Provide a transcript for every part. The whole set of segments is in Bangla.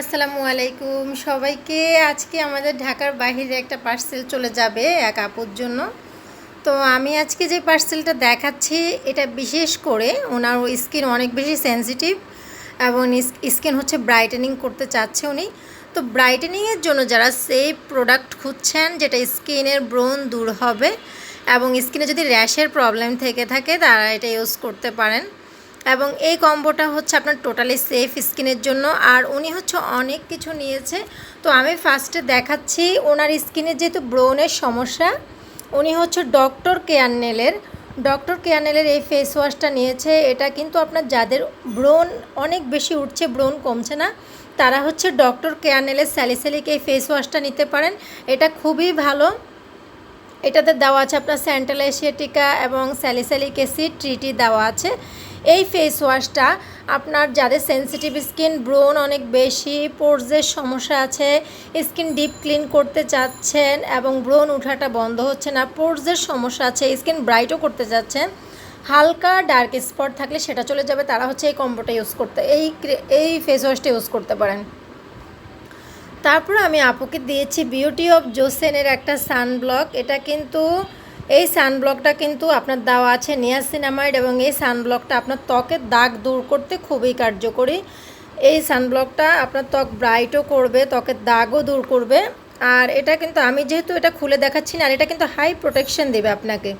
আসসালামু আলাইকুম। সবাইকে আজকে আমাদের ঢাকার বাইরে একটা পার্সেল চলে যাবে এক আপুর জন্য। তো আমি আজকে যে পার্সেলটা দেখাচ্ছি, এটা বিশেষ করে ওনার স্কিন অনেক বেশি সেনসিটিভ এবং স্কিন হচ্ছে ব্রাইটেনিং করতে চাচ্ছে উনি। তো ব্রাইটেনিংয়ের জন্য যারা সেই প্রোডাক্ট খুঁজছেন, যেটা স্কিনের ব্রণ দূর হবে এবং স্কিনে যদি র্যাশের প্রবলেম থেকে থাকে, তারা এটা ইউজ করতে পারেন। এবং এই কম্বোটা হচ্ছে আপনার টোটালি সেফ স্কিনের জন্য। আর উনি হচ্ছে অনেক কিছু নিয়েছে। তো আমি ফার্স্টে দেখাচ্ছি ওনার স্কিনের যেহেতু ব্রোনের সমস্যা, উনি হচ্ছে ডক্টর কেয়ারনেলের ডক্টর কেয়ারনেলের এই ফেস ওয়াশটা নিয়েছে। এটা কিন্তু আপনার যাদের ব্রোন অনেক বেশি উঠছে ব্রোন কমছে না, তারা হচ্ছে ডক্টর কেয়ারনেলের স্যালিস্যালিক এই ফেস ওয়াশটা নিতে পারেন। এটা খুবই ভালো। এটাতে দেওয়া আছে আপনার স্যান্টাল এশিয়াটিকা এবং স্যালিস্যালিক অ্যাসিড ট্রিটি দেওয়া আছে। এই ফেস ওয়াশটা আপনার যাদের সেন্সিটিভ স্কিন ব্রোন অনেক বেশি পোর্সের সমস্যা আছে স্কিন ডিপ ক্লিন করতে চাচ্ছেন এবং ব্রোন উঠাটা বন্ধ হচ্ছে না পোর্সের সমস্যা আছে স্কিন ব্রাইটও করতে চাচ্ছেন, হালকা ডার্ক স্পট থাকলে সেটা চলে যাবে, তারা হচ্ছে এই কম্বোটা ইউজ করতে, এই এই ফেস ওয়াশটা ইউজ করতে পারেন। তারপর আমি আপুকে দিয়েছি বিউটি অফ জোসেনের একটা সানব্লক এটা কিন্তু এই সানব্লকটা কিন্তু আপনার দেওয়া আছে নিয়াসিনামাইড এবং এই সানব্লকটা আপনার ত্বকের দাগ দূর করতে খুবই কার্যকরী। এই সানব্লকটা আপনার ত্বক ব্রাইটও করবে ত্বকের দাগও দূর করবে। আর এটা কিন্তু আমি যেহেতু এটা খুলে দেখাচ্ছি না, আর এটা কিন্তু হাই প্রোটেকশন দেবে আপনাকে।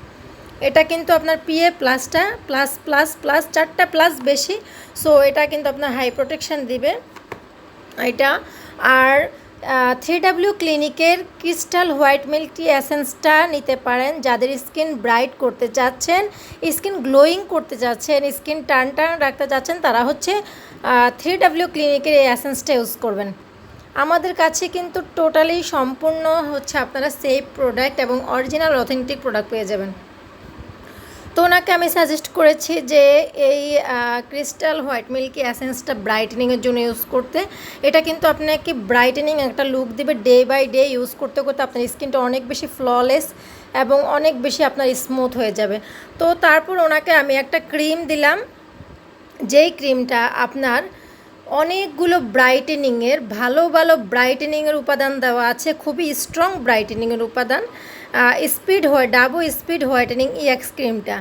এটা কিন্তু আপনার পিএ প্লাসটা প্লাস প্লাস প্লাস চারটা প্লাস বেশি। সো এটা কিন্তু আপনার হাই প্রোটেকশন দিবে। এটা আর থ্রি ডাব্লিউ ক্লিনিকের ক্রিস্টাল হোয়াইট মিল্ক টি অ্যাসেন্সটা নিতে পারেন, যাদের স্কিন ব্রাইট করতে চাচ্ছেন স্কিন গ্লোয়িং করতে চাচ্ছেন স্কিন টান টান রাখতে চাচ্ছেন, তারা হচ্ছে থ্রি ডাব্লিউ ক্লিনিকের এই অ্যাসেন্সটা ইউজ করবেন। আমাদের কাছে কিন্তু টোটালি সম্পূর্ণ হচ্ছে আপনারা সেফ প্রোডাক্ট এবং অরিজিনাল অথেন্টিক প্রোডাক্ট পেয়ে যাবেন। তো ওনাকে আমি সাজেস্ট করেছি যে এই ক্রিস্টাল হোয়াইট মিল্কি অ্যাসেন্সটা ব্রাইটেনিংয়ের জন্য ইউজ করতে। এটা কিন্তু আপনাকে ব্রাইটেনিং একটা লুক দিবে ডে বাই ডে ইউজ করতে করতে আপনার স্কিনটা অনেক বেশি ফ্ললেস এবং অনেক বেশি আপনার স্মুথ হয়ে যাবে। তো তারপর ওনাকে আমি একটা ক্রিম দিলাম। যেই ক্রিমটা আপনার অনেকগুলো ব্রাইটেনিংয়ের ভালো ভালো ব্রাইটেনিংয়ের উপাদান দেওয়া আছে, খুবই স্ট্রং ব্রাইটেনিংয়ের উপাদান। স্পিড হয় ডাবো স্পিড হোয়াইটেনিং ইএক্স ক্রিমটা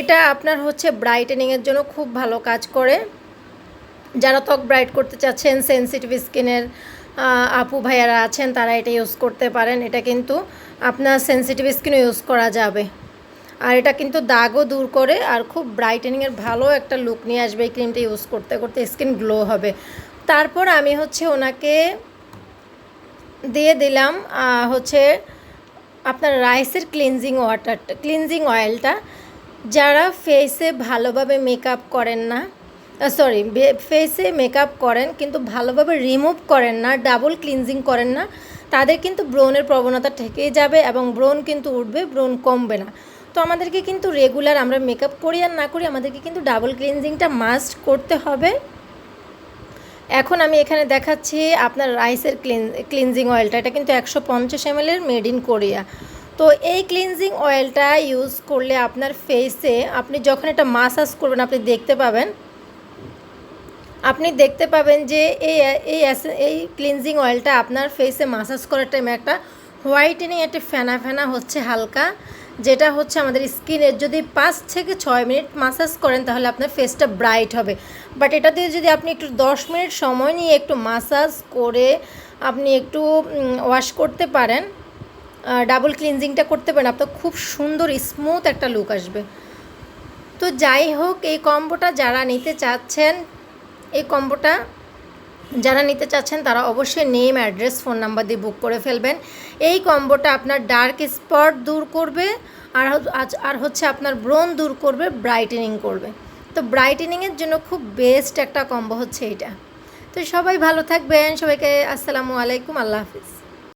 এটা আপনার হচ্ছে ব্রাইটেনিংয়ের জন্য খুব ভালো কাজ করে। যারা ত্বক ব্রাইট করতে চাচ্ছেন সেন্সিটিভ স্কিনের আপু ভাইয়ারা আছেন, তারা এটা ইউজ করতে পারেন। এটা কিন্তু আপনার সেন্সিটিভ স্কিনও ইউজ করা যাবে। আর এটা কিন্তু দাগও দূর করে আর খুব ব্রাইটেনিংয়ের ভালো একটা লুক নিয়ে আসবে এই ক্রিমটা ইউজ করতে করতে স্কিন গ্লো হবে। তারপর আমি হচ্ছে ওনাকে দিয়ে দিলাম হচ্ছে আপনার রাইসের ক্লিনজিং ওয়াটারটা ক্লিনজিং অয়েলটা যারা ফেসে ভালোভাবে মেকআপ করেন না সরি ফেসে মেকআপ করেন কিন্তু ভালোভাবে রিমুভ করেন না ডাবল ক্লিনজিং করেন না, তাদের কিন্তু ব্রোনের প্রবণতা থেকেই যাবে এবং ব্রোন কিন্তু উঠবে ব্রোন কমবে না। তো আমাদেরকে কিন্তু রেগুলার আমরা মেকআপ করি আর না করি, আমাদেরকে কিন্তু ডাবল ক্লিনজিংটা মাস্ট করতে হবে। এখন আমি এখানে দেখাচ্ছি আপনার রাইসের ক্লিন, ক্লিনজিং অয়েলটা। এটা কিন্তু একশো পঞ্চাশ এমএলের মেড ইন কোরিয়া তো এই ক্লিনজিং অয়েলটা ইউজ করলে আপনার ফেসে আপনি যখন এটা মাসাজ করবেন, আপনি দেখতে পাবেন। আপনি দেখতে পাবেন যে এই এই এই ক্লিনজিং অয়েলটা আপনার ফেসে মাসাজ করার টাইমে একটা হোয়াইটেনিং একটা ফেনা ফেনা হচ্ছে হালকা। যেটা হচ্ছে আমাদের স্কিনের যদি পাঁচ থেকে ছয় মিনিট মাসাজ করেন, তাহলে আপনার ফেসটা ব্রাইট হবে। বাট এটা দিয়ে যদি আপনি একটু দশ মিনিট সময় নিয়ে একটু মাসাজ করে আপনি একটু ওয়াশ করতে পারেন ডাবল ক্লিনজিংটা করতে পারেন, আপনার খুব সুন্দর স্মুথ একটা লুক আসবে। তো যাই হোক, এই কম্বোটা যারা নিতে চাচ্ছেন, এই কম্বোটা যারা নিতে চাচ্ছেন, তারা অবশ্যই নেম অ্যাড্রেস ফোন নাম্বার দিয়ে বুক করে ফেলবেন। এই কম্বোটা আপনার ডার্ক স্পট দূর করবে, আর আর হচ্ছে আপনার ব্রোন দূর করবে ব্রাইটেনিং করবে। তো ব্রাইটেনিংয়ের জন্য খুব বেস্ট একটা কম্বো হচ্ছে এটা তো সবাই ভালো থাকবেন, সবাইকে আসসালামু আলাইকুম, আল্লাহ হাফিজ।